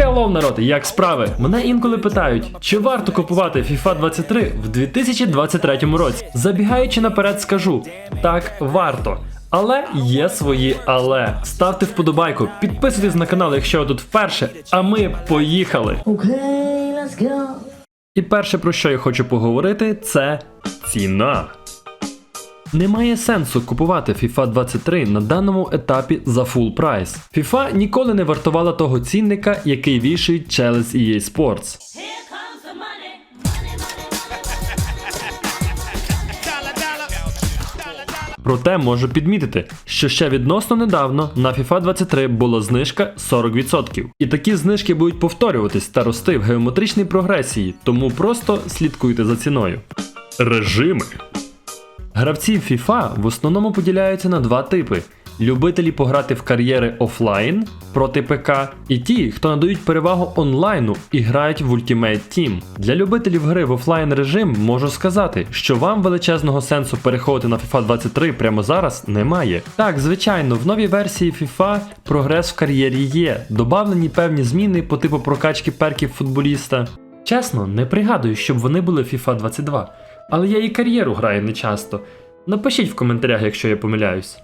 Хеллоу, народ, як справи? Мене інколи питають, чи варто купувати FIFA 23 в 2023 році. Забігаючи наперед, скажу: так, варто. Але є свої але. Ставте вподобайку, підписуйтесь на канал, якщо ви тут вперше. А ми поїхали! Okay, let's go. І перше, про що я хочу поговорити, це ціна. Немає сенсу купувати FIFA 23 на даному етапі за full прайс. FIFA ніколи не вартувала того цінника, який вішають через EA Sports. Проте можу підмітити, що ще відносно недавно на FIFA 23 була знижка 40%. І такі знижки будуть повторюватись та рости в геометричній прогресії, тому просто слідкуйте за ціною. Режими. Гравці FIFA в основному поділяються на два типи: любителі пограти в кар'єри офлайн проти ПК, і ті, хто надають перевагу онлайну і грають в Ultimate Team. Для любителів гри в офлайн режим можу сказати, що вам величезного сенсу переходити на FIFA 23 прямо зараз немає. Так, звичайно, в новій версії FIFA прогрес в кар'єрі є, добавлені певні зміни по типу прокачки перків футболіста. Чесно, не пригадую, щоб вони були FIFA 22. Але я і кар'єру граю нечасто. Напишіть в коментарях, якщо я помиляюсь.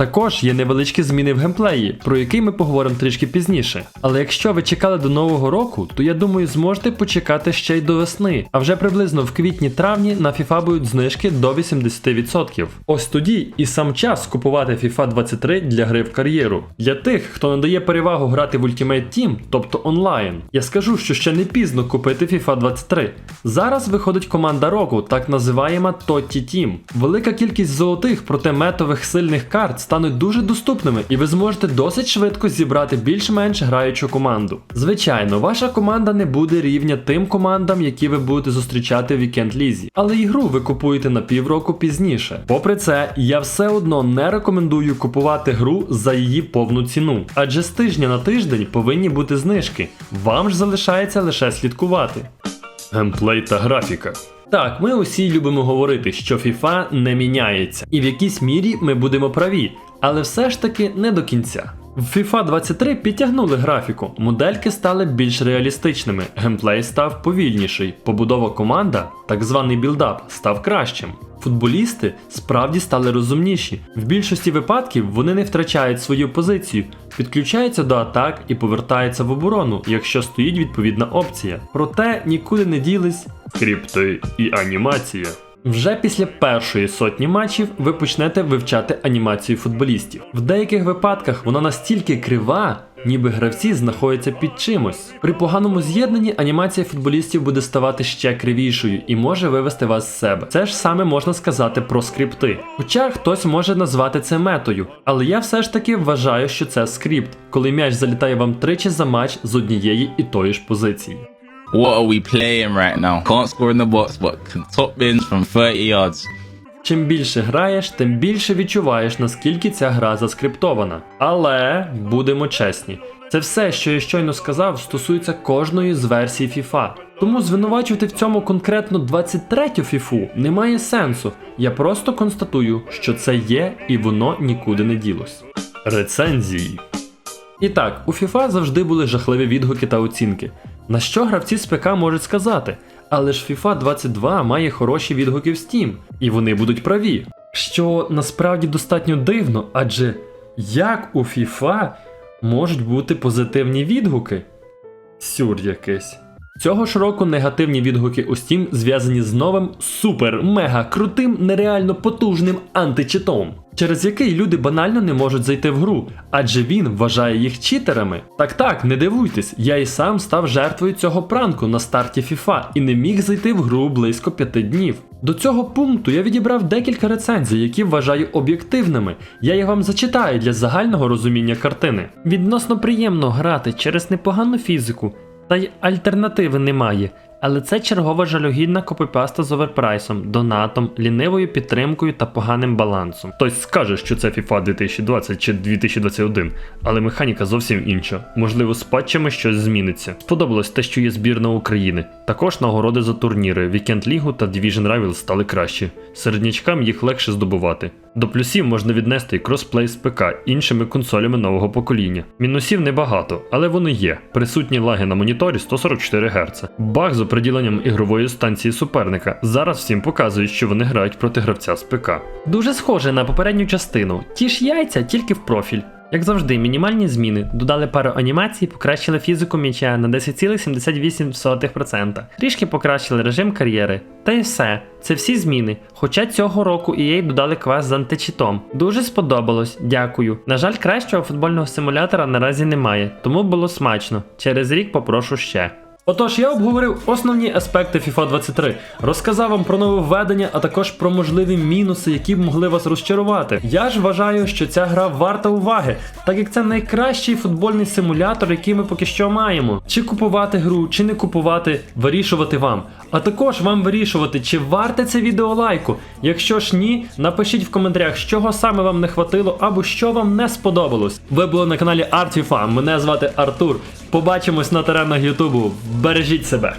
Також є невеличкі зміни в геймплеї, про який ми поговоримо трішки пізніше. Але якщо ви чекали до нового року, то я думаю, зможете почекати ще й до весни. А вже приблизно в квітні-травні на FIFA будуть знижки до 80%. Ось тоді і сам час купувати FIFA 23 для гри в кар'єру. Для тих, хто надає перевагу грати в Ultimate Team, тобто онлайн. Я скажу, що ще не пізно купити FIFA 23. Зараз виходить команда року, так називаєма Totti Team. Велика кількість золотих, проте метових сильних карт стануть дуже доступними, і ви зможете досить швидко зібрати більш-менш граючу команду. Звичайно, ваша команда не буде рівня тим командам, які ви будете зустрічати в вікенд лізі, але ігру ви купуєте на півроку пізніше. Попри це, я все одно не рекомендую купувати гру за її повну ціну, адже з тижня на тиждень повинні бути знижки. Вам ж залишається лише слідкувати. Геймплей та графіка. Так, ми усі любимо говорити, що FIFA не міняється, і в якійсь мірі ми будемо праві, але все ж таки не до кінця. В FIFA 23 підтягнули графіку, модельки стали більш реалістичними, геймплей став повільніший, побудова команда, так званий білдап, став кращим. Футболісти справді стали розумніші. В більшості випадків вони не втрачають свою позицію, підключаються до атак і повертаються в оборону, якщо стоїть відповідна опція. Проте нікуди не ділись скрипти і анімація. Вже після першої сотні матчів ви почнете вивчати анімацію футболістів. В деяких випадках вона настільки крива, ніби гравці знаходяться під чимось. При поганому з'єднанні анімація футболістів буде ставати ще кривішою і може вивести вас з себе. Це ж саме можна сказати про скрипти. Хоча хтось може назвати це метою, але я все ж таки вважаю, що це скрипт, коли м'яч залітає вам тричі за матч з однієї і тої ж позиції. What are we playing right now? Can't score in the box, but can top bins from 30 yards. Чим більше граєш, тим більше відчуваєш, наскільки ця гра заскриптована. Але будемо чесні, це все, що я щойно сказав, стосується кожної з версій FIFA. Тому звинувачувати в цьому конкретно 23-ю FIFA немає сенсу. Я просто констатую, що це є і воно нікуди не ділось. Рецензії. І так, у FIFA завжди були жахливі відгуки та оцінки. На що гравці з ПК можуть сказати? Але ж FIFA 22 має хороші відгуки в Steam, і вони будуть праві. Що насправді достатньо дивно, адже як у FIFA можуть бути позитивні відгуки? Сюр якийсь. Цього ж року негативні відгуки у Steam зв'язані з новим супер-мега крутим, нереально потужним античитом, через який люди банально не можуть зайти в гру, адже він вважає їх читерами. Так так, не дивуйтесь, я і сам став жертвою цього пранку на старті FIFA і не міг зайти в гру близько п'яти днів. До цього пункту я відібрав декілька рецензій, які вважаю об'єктивними. Я їх вам зачитаю для загального розуміння картини. Відносно приємно грати через непогану фізику, та й альтернативи немає. Але це чергова жалюгідна копипаста з оверпрайсом, донатом, лінивою підтримкою та поганим балансом. Хтось скаже, що це FIFA 2020 чи 2021, але механіка зовсім інша. Можливо, з патчами щось зміниться. Сподобалось те, що є збірна України. Також нагороди за турніри, Вікенд Лігу та Division Rivals стали кращі. Середнячкам їх легше здобувати. До плюсів можна віднести і кросплей з ПК іншими консолями нового покоління. Мінусів небагато, але вони є. Присутні лаги на моніторі 144 Гц. Баг з оприділенням ігрової станції суперника. Зараз всім показують, що вони грають проти гравця з ПК. Дуже схоже на попередню частину. Ті ж яйця, тільки в профіль. Як завжди, мінімальні зміни додали пару анімацій, покращили фізику м'яча на 10,78%. Трішки покращили режим кар'єри. Та й все. Це всі зміни. Хоча цього року EA додали квест з античітом. Дуже сподобалось, дякую. На жаль, кращого футбольного симулятора наразі немає, тому було смачно. Через рік попрошу ще. Отож, я обговорив основні аспекти FIFA 23, розказав вам про нововведення, а також про можливі мінуси, які б могли вас розчарувати. Я ж вважаю, що ця гра варта уваги, так як це найкращий футбольний симулятор, який ми поки що маємо. Чи купувати гру, чи не купувати, вирішувати вам. А також вам вирішувати, чи варте це відео лайку. Якщо ж ні, напишіть в коментарях, з чого саме вам не хватило або що вам не сподобалось. Ви були на каналі ArtFIFA, Мене звати Артур. Побачимось на теренах Ютубу. Бережіть себе.